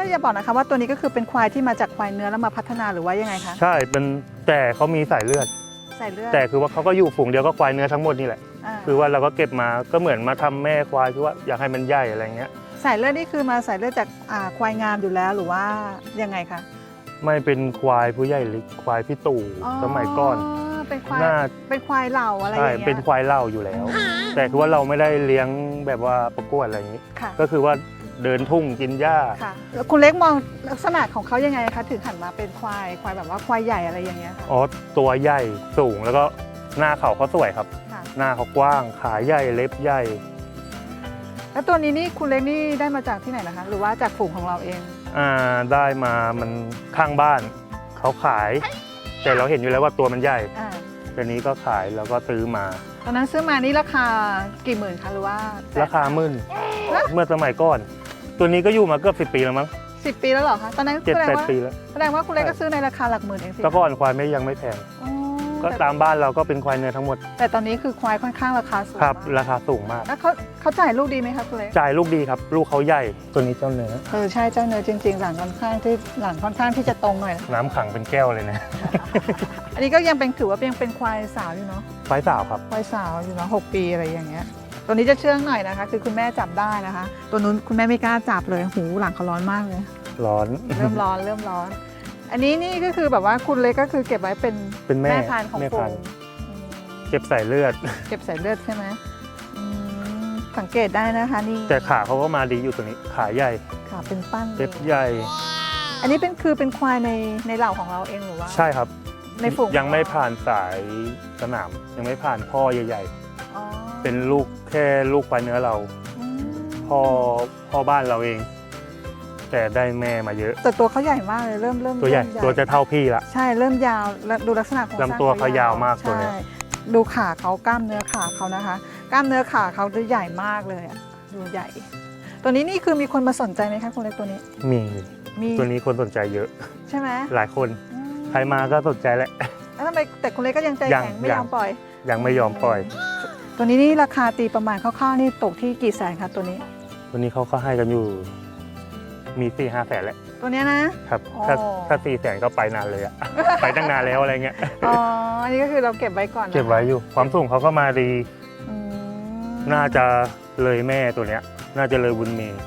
ก็อย่าบอกนะคะว่าตัวนี้ก็คือเป็นควายที่มาจากควายเนื้อแล้วมาพัฒนาหรือว่ายังไงคะใช่เป็นแต่เขามีสายเลือด ใส่เลือดแต่คือว่าเขาก็อยู่ฝูงเดียวก็ควายเนื้อทั้งหมดนี่แหละาคือว่าเราก็เก็บมาก็เหมือนมาทำแม่ควายคือว่าอยากให้มันใหญ่อะไรเงี้ยใส่เลือดนี่คือมาใส่เลือดจากอ่าควายงามอยู่แล้วหรือว่ายังไงคะไม่เป็นควายผู้ใหญ่หรือควายพี่ตู่สมัยก่อนเป็นควายน่าเป็นควายเหล่าอะไรอใช่ย่างเงี้ยเป็นควายเล่าอยู่แล้ว แต่คือว่าเราไม่ได้เลี้ยงแบบว่าประกวดอะไรอย่างนี้ ค่ะก็คือว่า เดินทุ่งกินหญ้า ค่ะแล้วคุณเล็กมองลักษณะของเขายังไงคะถึงหันมาเป็นควายควายแบบว่าควายใหญ่อะไรอย่างเงี้ยค่ะอ๋อตัวใหญ่สูงแล้วก็หน้าเขาเขาสวยครับ ค่ะหน้าเขากว้างขาใหญ่เล็บใหญ่ แล้วตัวนี้นี่คุณเล็กนี่ได้มาจากที่ไหนนะคะ หรือว่าจากฝูงของเราเองอ่าได้มามันข้างบ้าน เขาขาย แต่เราเห็นอยู่แล้วว่าตัวมันใหญ่อ่าตัวนี้ก็ขายแล้วก็ซื้อมา ตอนนั้นซื้อมานี่ราคากี่หมื่นคะหรือว่าราคาหมื่น เมื่อสมัยก่อน ตัวนี้ก็อยู่มาเกือบสิปีแล้วมั้งสิบปีแล้วเหรอคะ ตอนนั้นเจ็ดแสดงแปดว่าปีแล้วแสดงว่าคุณเล็กก็ซื้อในราคาหลักหมื่นเองสิแต่ก่อนควายไม่ยังไม่แพงอ๋อก็แต่ตามบ้านเราก็เป็นควายเนื้อทั้งหมดแต่ตอนนี้คือควายค่อนข้างราคาสูงครับ มากราคาสูงมาก แล้วเขาเขาจ่ายลูกดีไหมคะคุณเล็ก จ่ายลูกดีครับ ลูกเขาใหญ่ตัวนี้เจ้าเนื้อเออใช่เจ้าเนื้อจริง ๆ หลังค่อนข้างที่หลังค่อนข้างที่จะตรงหน่อยนะน้ำขังเป็นแก้วเลยนะอันนี้ก็ยังเป็นถือว่ายังเป็นควายสาวอยู่เนาะควายสาวครับ ควายสาวอยู่เนาะหกปีอะไรอย่างเงี้ย ตัวนี้จะเชื่องหน่อยนะคะ คือคุณแม่จับได้นะคะ ตัวนู้นคุณแม่ไม่กล้าจับเลยหูหลังเขาร้อนมากเลย ร้อนเริ่มร้อนเริ่มร้อน อันนี้นี่ก็คือแบบว่าคุณเล็กก็คือเก็บไว้เป็นเป็นแม่พันธุ์ของแม่ฝูพันงธุ์อืมเก็บใส่เลือด เก็บใส่เลือดใช่ไหมอืมสังเกตได้นะคะนี่แต่ขาเขาก็มาดีอยู่ตัวนี้ขาใหญ่ขาเป็นปั้นลยเล็บใหญ่ อันนี้เป็นคือเป็นควายในในเหล่าของเราเองหรือว่า ใช่ครับ ในฝูงยังไม่ผ่านสายสนามยังไม่ผ่านพ่อใหญ่อ๋อๆ เป็นลูกแค่ลูกควายเนื้อเราอืมพ่อพ่อบ้านเราเอง แต่ได้แม่มาเยอะ แต่ตัวเขาใหญ่มากเลยเริ่มเริ่มตัวใหญ่เริ่มตัวจะเท่าพี่ละ ใช่เริ่มยาวแล้วดูลักษณะของลำตัวเขายาวมากตัวเนี้ย ใช่ดูขาเขากล้ามเนื้อขาเขานะคะ กล้ามเนื้อขาเขาจะใหญ่มากเลยอะดูใหญ่ ตัวนี้นี่คือมีคนมาสนใจไหมคะคุณเล็กตัวนี้มีมีตัวนี้คนสนใจเยอะ ใช่ไหมหลายคน อืมใครมาก็สนใจแหละ แล้วทำไมแต่คุณเล็กก็ยังใจยังแข็งไม่ยังยอมปล่อย ยังไม่ยอมปล่อย ตัวนี้นี่ราคาตีประมาณคร่าวๆนี่ตกที่กี่แสนคะตัวนี้วันนี้เขาก็ให้กันอยู่ มีสี่ห้าแสนแล้วตัวเนี้ยนะ ครับถ้าอ๋อถ้าสี่แสนก็ไปนานเลยอะ ไปตั้งนานแล้วอะไรเงี้ยอ๋ออันนี้ก็คือเราเก็บไว้ก่อนนะคะเก็บไว้อยู่ ความสูงเขาก็มาดีอืมน่าจะเลยแม่ตัวเนี้ย น่าจะเลยบุญเมย์